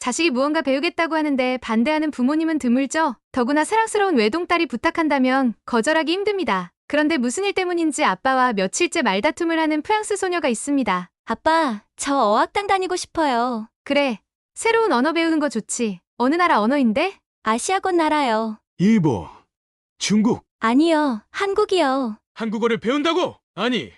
자식이 무언가 배우겠다고 하는데 반대하는 부모님은 드물죠. 더구나 사랑스러운 외동딸이 부탁한다면 거절하기 힘듭니다. 그런데 무슨 일 때문인지 아빠와 며칠째 말다툼을 하는 프랑스 소녀가 있습니다. 아빠, 저 어학당 다니고 싶어요. 그래, 새로운 언어 배우는 거 좋지. 어느 나라 언어인데? 아시아권 나라요. 일본, 중국, 아니요, 한국이요. 한국어를 배운다고? 아니,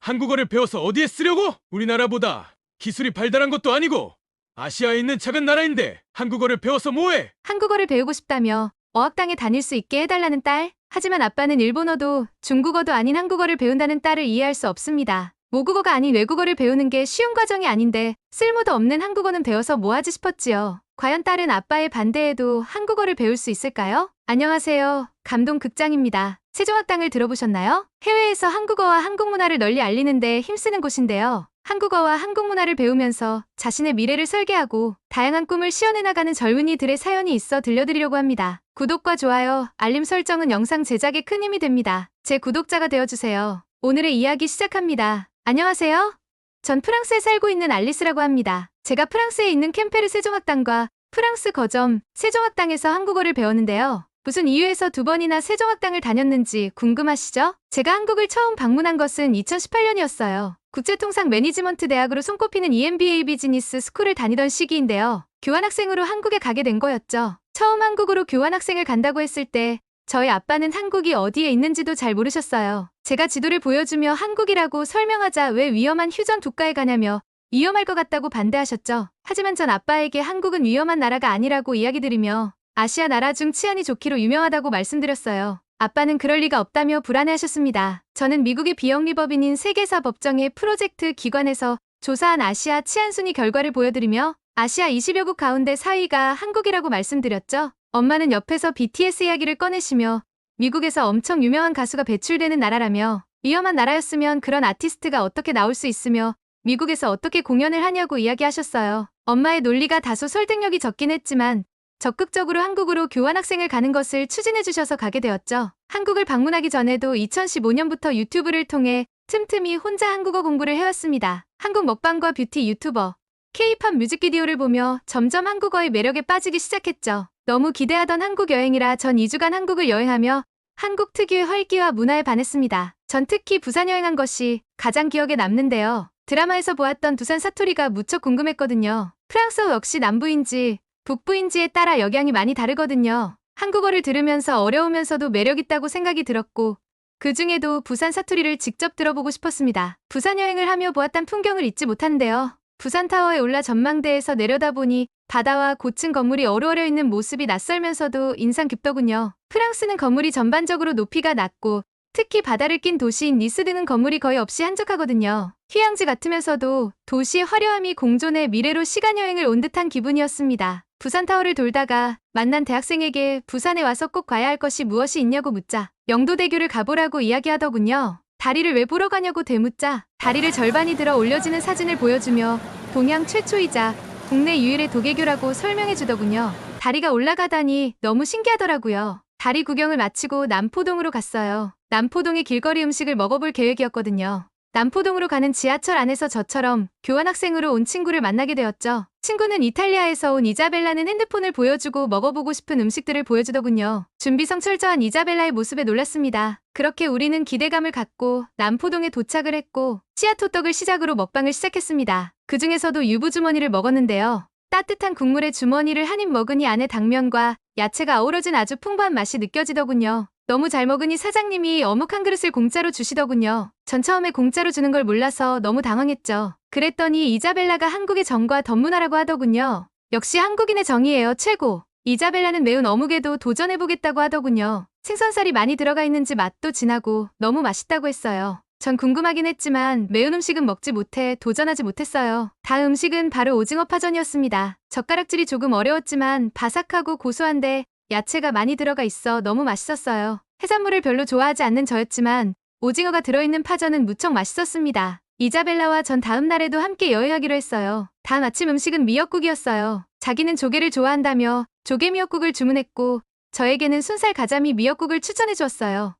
한국어를 배워서 어디에 쓰려고? 우리나라보다 기술이 발달한 것도 아니고 아시아에 있는 작은 나라인데 한국어를 배워서 뭐해? 한국어를 배우고 싶다며 어학당에 다닐 수 있게 해달라는 딸. 하지만 아빠는 일본어도 중국어도 아닌 한국어를 배운다는 딸을 이해할 수 없습니다. 모국어가 아닌 외국어를 배우는 게 쉬운 과정이 아닌데 쓸모도 없는 한국어는 배워서 뭐하지 싶었지요. 과연 딸은 아빠의 반대에도 한국어를 배울 수 있을까요? 안녕하세요. 감동 극장입니다. 세종학당을 들어보셨나요? 해외에서 한국어와 한국 문화를 널리 알리는데 힘쓰는 곳인데요. 한국어와 한국 문화를 배우면서 자신의 미래를 설계하고 다양한 꿈을 시연해 나가는 젊은이들의 사연이 있어 들려드리려고 합니다. 구독과 좋아요, 알림 설정은 영상 제작에 큰 힘이 됩니다. 제 구독자가 되어주세요. 오늘의 이야기 시작합니다. 안녕하세요. 전 프랑스에 살고 있는 알리스라고 합니다. 제가 프랑스에 있는 캠페르 세종학당과 프랑스 거점 세종학당에서 한국어를 배웠는데요. 무슨 이유에서 두 번이나 세종학당을 다녔는지 궁금하시죠? 제가 한국을 처음 방문한 것은 2018년이었어요. 국제통상 매니지먼트 대학으로 손꼽히는 EMBA 비즈니스 스쿨을 다니던 시기인데요. 교환학생으로 한국에 가게 된 거였죠. 처음 한국으로 교환학생을 간다고 했을 때 저희 아빠는 한국이 어디에 있는지도 잘 모르셨어요. 제가 지도를 보여주며 한국이라고 설명하자 왜 위험한 휴전 국가에 가냐며 위험할 것 같다고 반대하셨죠. 하지만 전 아빠에게 한국은 위험한 나라가 아니라고 이야기 드리며 아시아 나라 중 치안이 좋기로 유명하다고 말씀드렸어요. 아빠는 그럴 리가 없다며 불안해하셨습니다. 저는 미국의 비영리법인인 세계사 법정의 프로젝트 기관에서 조사한 아시아 치안 순위 결과를 보여드리며 아시아 20여국 가운데 4위가 한국이라고 말씀드렸죠. 엄마는 옆에서 BTS 이야기를 꺼내시며 미국에서 엄청 유명한 가수가 배출되는 나라라며 위험한 나라였으면 그런 아티스트가 어떻게 나올 수 있으며 미국에서 어떻게 공연을 하냐고 이야기하셨어요. 엄마의 논리가 다소 설득력이 적긴 했지만 적극적으로 한국으로 교환학생을 가는 것을 추진해 주셔서 가게 되었죠. 한국을 방문하기 전에도 2015년부터 유튜브를 통해 틈틈이 혼자 한국어 공부를 해왔습니다. 한국 먹방과 뷰티 유튜버, K-팝 뮤직비디오를 보며 점점 한국어의 매력에 빠지기 시작했죠. 너무 기대하던 한국 여행이라 전 2주간 한국을 여행하며 한국 특유의 활기와 문화에 반했습니다. 전 특히 부산 여행한 것이 가장 기억에 남는데요. 드라마에서 보았던 두산 사투리가 무척 궁금했거든요. 프랑스어 역시 남부인지 북부인지에 따라 역양이 많이 다르거든요. 한국어를 들으면서 어려우면서도 매력있다고 생각이 들었고, 그 중에도 부산 사투리를 직접 들어보고 싶었습니다. 부산 여행을 하며 보았던 풍경을 잊지 못한대요. 부산 타워에 올라 전망대에서 내려다보니 바다와 고층 건물이 어루어려 있는 모습이 낯설면서도 인상 깊더군요. 프랑스는 건물이 전반적으로 높이가 낮고 특히 바다를 낀 도시인 니스 등은 건물이 거의 없이 한적하거든요. 휴양지 같으면서도 도시의 화려함이 공존해 미래로 시간여행을 온 듯한 기분이었습니다. 부산타워를 돌다가 만난 대학생에게 부산에 와서 꼭 가야 할 것이 무엇이 있냐고 묻자 영도대교를 가보라고 이야기하더군요. 다리를 왜 보러 가냐고 되묻자 다리를 절반이 들어 올려지는 사진을 보여주며 동양 최초이자 국내 유일의 도계교라고 설명해 주더군요. 다리가 올라가다니 너무 신기하더라고요. 다리 구경을 마치고 남포동으로 갔어요. 남포동의 길거리 음식을 먹어볼 계획이었거든요. 남포동으로 가는 지하철 안에서 저처럼 교환학생으로 온 친구를 만나게 되었죠. 친구는 이탈리아에서 온 이자벨라는 핸드폰을 보여주고 먹어보고 싶은 음식들을 보여주더군요. 준비성 철저한 이자벨라의 모습에 놀랐습니다. 그렇게 우리는 기대감을 갖고 남포동에 도착을 했고 씨앗호떡을 시작으로 먹방을 시작했습니다. 그 중에서도 유부주머니를 먹었는데요. 따뜻한 국물에 주머니를 한 입 먹으니 안에 당면과 야채가 어우러진 아주 풍부한 맛이 느껴지더군요. 너무 잘 먹으니 사장님이 어묵 한 그릇을 공짜로 주시더군요. 전 처음에 공짜로 주는 걸 몰라서 너무 당황했죠. 그랬더니 이자벨라가 한국의 정과 덧문화라고 하더군요. 역시 한국인의 정이에요, 최고. 이자벨라는 매운 어묵에도 도전해보겠다고 하더군요. 생선살이 많이 들어가 있는지 맛도 진하고 너무 맛있다고 했어요. 전 궁금하긴 했지만 매운 음식은 먹지 못해 도전하지 못했어요. 다음 음식은 바로 오징어 파전이었습니다. 젓가락질이 조금 어려웠지만 바삭하고 고소한데 야채가 많이 들어가 있어 너무 맛있었어요. 해산물을 별로 좋아하지 않는 저였지만 오징어가 들어있는 파전은 무척 맛있었습니다. 이자벨라와 전 다음 날에도 함께 여행하기로 했어요. 다음 아침 음식은 미역국이었어요. 자기는 조개를 좋아한다며 조개 미역국을 주문했고 저에게는 순살 가자미 미역국을 추천해 주었어요.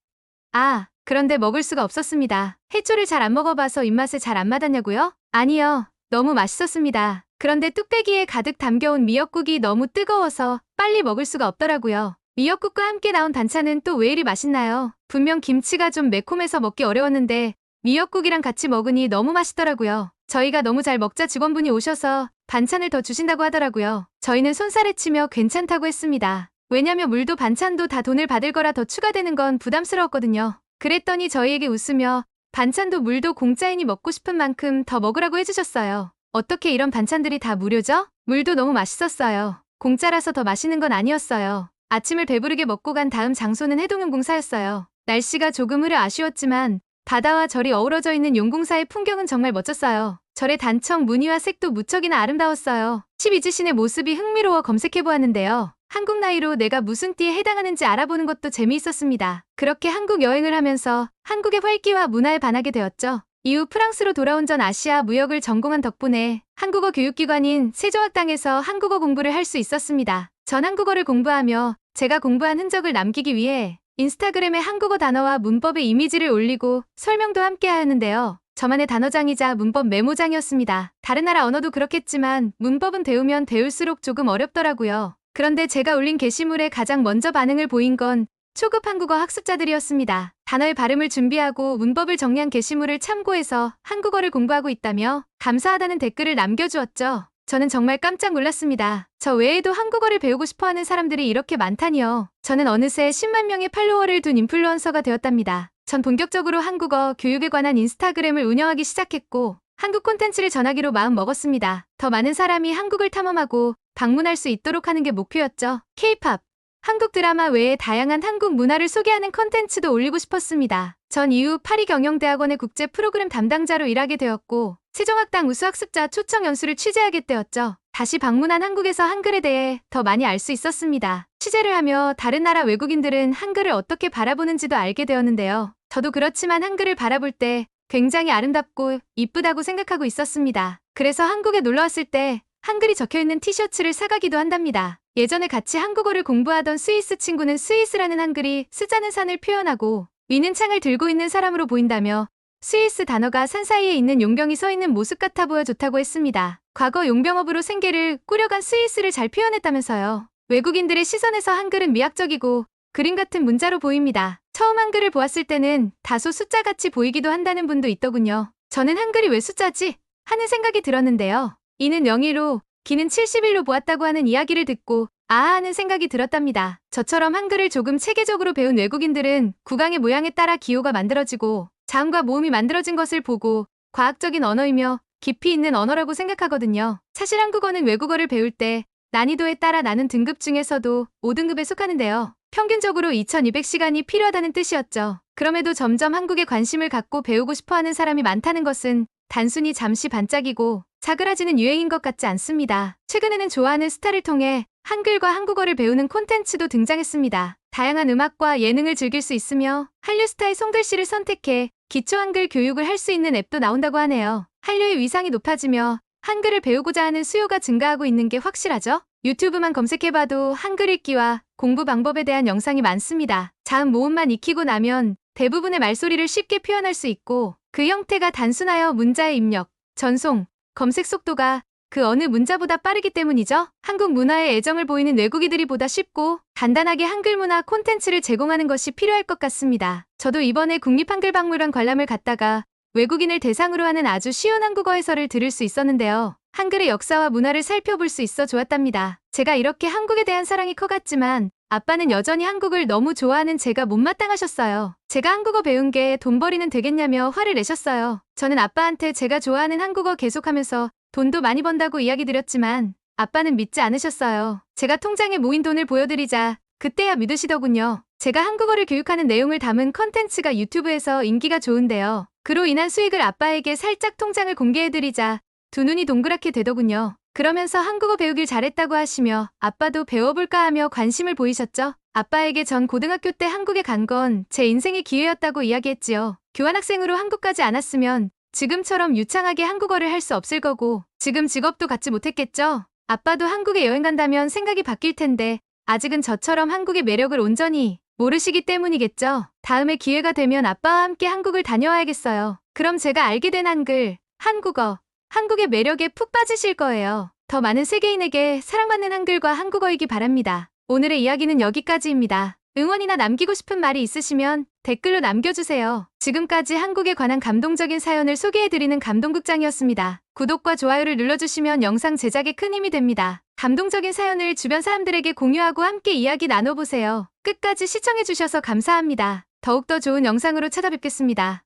아, 그런데 먹을 수가 없었습니다. 해초를 잘 안 먹어봐서 입맛에 잘 안 맞았냐고요? 아니요. 너무 맛있었습니다. 그런데 뚝배기에 가득 담겨온 미역국이 너무 뜨거워서 빨리 먹을 수가 없더라고요. 미역국과 함께 나온 반찬은 또 왜 이리 맛있나요? 분명 김치가 좀 매콤해서 먹기 어려웠는데 미역국이랑 같이 먹으니 너무 맛있더라고요. 저희가 너무 잘 먹자 직원분이 오셔서 반찬을 더 주신다고 하더라고요. 저희는 손살에 치며 괜찮다고 했습니다. 왜냐면 물도 반찬도 다 돈을 받을 거라 더 추가되는 건 부담스러웠거든요. 그랬더니 저희에게 웃으며 반찬도 물도 공짜이니 먹고 싶은 만큼 더 먹으라고 해주셨어요. 어떻게 이런 반찬들이 다 무료죠? 물도 너무 맛있었어요. 공짜라서 더 맛있는 건 아니었어요. 아침을 배부르게 먹고 간 다음 장소는 해동용공사였어요. 날씨가 조금 흐려 아쉬웠지만 바다와 절이 어우러져 있는 용궁사의 풍경은 정말 멋졌어요. 절의 단청 무늬와 색도 무척이나 아름다웠어요. 12지신의 모습이 흥미로워 검색해보았는데요. 한국 나이로 내가 무슨 띠에 해당하는지 알아보는 것도 재미있었습니다. 그렇게 한국 여행을 하면서 한국의 활기와 문화에 반하게 되었죠. 이후 프랑스로 돌아온 전 아시아 무역을 전공한 덕분에 한국어 교육기관인 세종학당에서 한국어 공부를 할 수 있었습니다. 전 한국어를 공부하며 제가 공부한 흔적을 남기기 위해 인스타그램에 한국어 단어와 문법의 이미지를 올리고 설명도 함께 하였는데요. 저만의 단어장이자 문법 메모장이었습니다. 다른 나라 언어도 그렇겠지만 문법은 배우면 배울수록 조금 어렵더라고요. 그런데 제가 올린 게시물에 가장 먼저 반응을 보인 건 초급 한국어 학습자들이었습니다. 단어의 발음을 준비하고 문법을 정리한 게시물을 참고해서 한국어를 공부하고 있다며 감사하다는 댓글을 남겨주었죠. 저는 정말 깜짝 놀랐습니다. 저 외에도 한국어를 배우고 싶어 하는 사람들이 이렇게 많다니요. 저는 어느새 10만 명의 팔로워를 둔 인플루언서가 되었답니다. 전 본격적으로 한국어 교육에 관한 인스타그램을 운영하기 시작했고, 한국 콘텐츠를 전하기로 마음 먹었습니다. 더 많은 사람이 한국을 탐험하고 방문할 수 있도록 하는 게 목표였죠. K-팝. 한국 드라마 외에 다양한 한국 문화를 소개하는 콘텐츠도 올리고 싶었습니다. 전 이후 파리 경영대학원의 국제 프로그램 담당자로 일하게 되었고, 세종학당 우수학습자 초청 연수를 취재하게 되었죠. 다시 방문한 한국에서 한글에 대해 더 많이 알 수 있었습니다. 취재를 하며 다른 나라 외국인들은 한글을 어떻게 바라보는지도 알게 되었는데요. 저도 그렇지만 한글을 바라볼 때 굉장히 아름답고 이쁘다고 생각하고 있었습니다. 그래서 한국에 놀러 왔을 때 한글이 적혀 있는 티셔츠를 사가기도 한답니다. 예전에 같이 한국어를 공부하던 스위스 친구는 스위스라는 한글이 쓰자는 산을 표현하고 위는 창을 들고 있는 사람으로 보인다며 스위스 단어가 산 사이에 있는 용병이 서 있는 모습 같아 보여 좋다고 했습니다. 과거 용병업으로 생계를 꾸려간 스위스를 잘 표현했다면서요. 외국인들의 시선에서 한글은 미학적이고 그림 같은 문자로 보입니다. 처음 한글을 보았을 때는 다소 숫자같이 보이기도 한다는 분도 있더군요. 저는 한글이 왜 숫자지? 하는 생각이 들었는데요. 이는 0일로 기는 71로 보았다고 하는 이야기를 듣고 아하 하는 생각이 들었답니다. 저처럼 한글을 조금 체계적으로 배운 외국인들은 구강의 모양에 따라 기호가 만들어지고 자음과 모음이 만들어진 것을 보고 과학적인 언어이며 깊이 있는 언어라고 생각하거든요. 사실 한국어는 외국어를 배울 때 난이도에 따라 나눈 등급 중에서도 5등급에 속하는데요. 평균적으로 2200시간이 필요하다는 뜻이었죠. 그럼에도 점점 한국에 관심을 갖고 배우고 싶어 하는 사람이 많다는 것은 단순히 잠시 반짝이고 사그라지는 유행인 것 같지 않습니다. 최근에는 좋아하는 스타를 통해 한글과 한국어를 배우는 콘텐츠도 등장했습니다. 다양한 음악과 예능을 즐길 수 있으며 한류 스타의 송글씨를 선택해 기초 한글 교육을 할 수 있는 앱도 나온다고 하네요. 한류의 위상이 높아지며 한글을 배우고자 하는 수요가 증가하고 있는 게 확실하죠? 유튜브만 검색해봐도 한글 읽기와 공부 방법에 대한 영상이 많습니다. 자음 모음만 익히고 나면 대부분의 말소리를 쉽게 표현할 수 있고 그 형태가 단순하여 문자의 입력, 전송, 검색 속도가 그 어느 문자보다 빠르기 때문이죠. 한국 문화에 애정을 보이는 외국인들이 보다 쉽고 간단하게 한글 문화 콘텐츠를 제공하는 것이 필요할 것 같습니다. 저도 이번에 국립한글박물관 관람을 갔다가 외국인을 대상으로 하는 아주 쉬운 한국어 해설을 들을 수 있었는데요. 한글의 역사와 문화를 살펴볼 수 있어 좋았답니다. 제가 이렇게 한국에 대한 사랑이 커갔지만 아빠는 여전히 한국을 너무 좋아하는 제가 못마땅하셨어요. 제가 한국어 배운 게 돈 벌이는 되겠냐며 화를 내셨어요. 저는 아빠한테 제가 좋아하는 한국어 계속하면서 돈도 많이 번다고 이야기 드렸지만 아빠는 믿지 않으셨어요. 제가 통장에 모인 돈을 보여드리자 그때야 믿으시더군요. 제가 한국어를 교육하는 내용을 담은 컨텐츠가 유튜브에서 인기가 좋은데요. 그로 인한 수익을 아빠에게 살짝 통장을 공개해드리자 두 눈이 동그랗게 되더군요. 그러면서 한국어 배우길 잘했다고 하시며 아빠도 배워볼까 하며 관심을 보이셨죠? 아빠에게 전 고등학교 때 한국에 간 건 제 인생의 기회였다고 이야기했지요. 교환학생으로 한국까지 안 왔으면 지금처럼 유창하게 한국어를 할 수 없을 거고 지금 직업도 갖지 못했겠죠? 아빠도 한국에 여행 간다면 생각이 바뀔 텐데 아직은 저처럼 한국의 매력을 온전히 모르시기 때문이겠죠? 다음에 기회가 되면 아빠와 함께 한국을 다녀와야겠어요. 그럼 제가 알게 된 한글, 한국어, 한국의 매력에 푹 빠지실 거예요. 더 많은 세계인에게 사랑받는 한글과 한국어이기 바랍니다. 오늘의 이야기는 여기까지입니다. 응원이나 남기고 싶은 말이 있으시면 댓글로 남겨주세요. 지금까지 한국에 관한 감동적인 사연을 소개해드리는 감동극장이었습니다. 구독과 좋아요를 눌러주시면 영상 제작에 큰 힘이 됩니다. 감동적인 사연을 주변 사람들에게 공유하고 함께 이야기 나눠보세요. 끝까지 시청해주셔서 감사합니다. 더욱더 좋은 영상으로 찾아뵙겠습니다.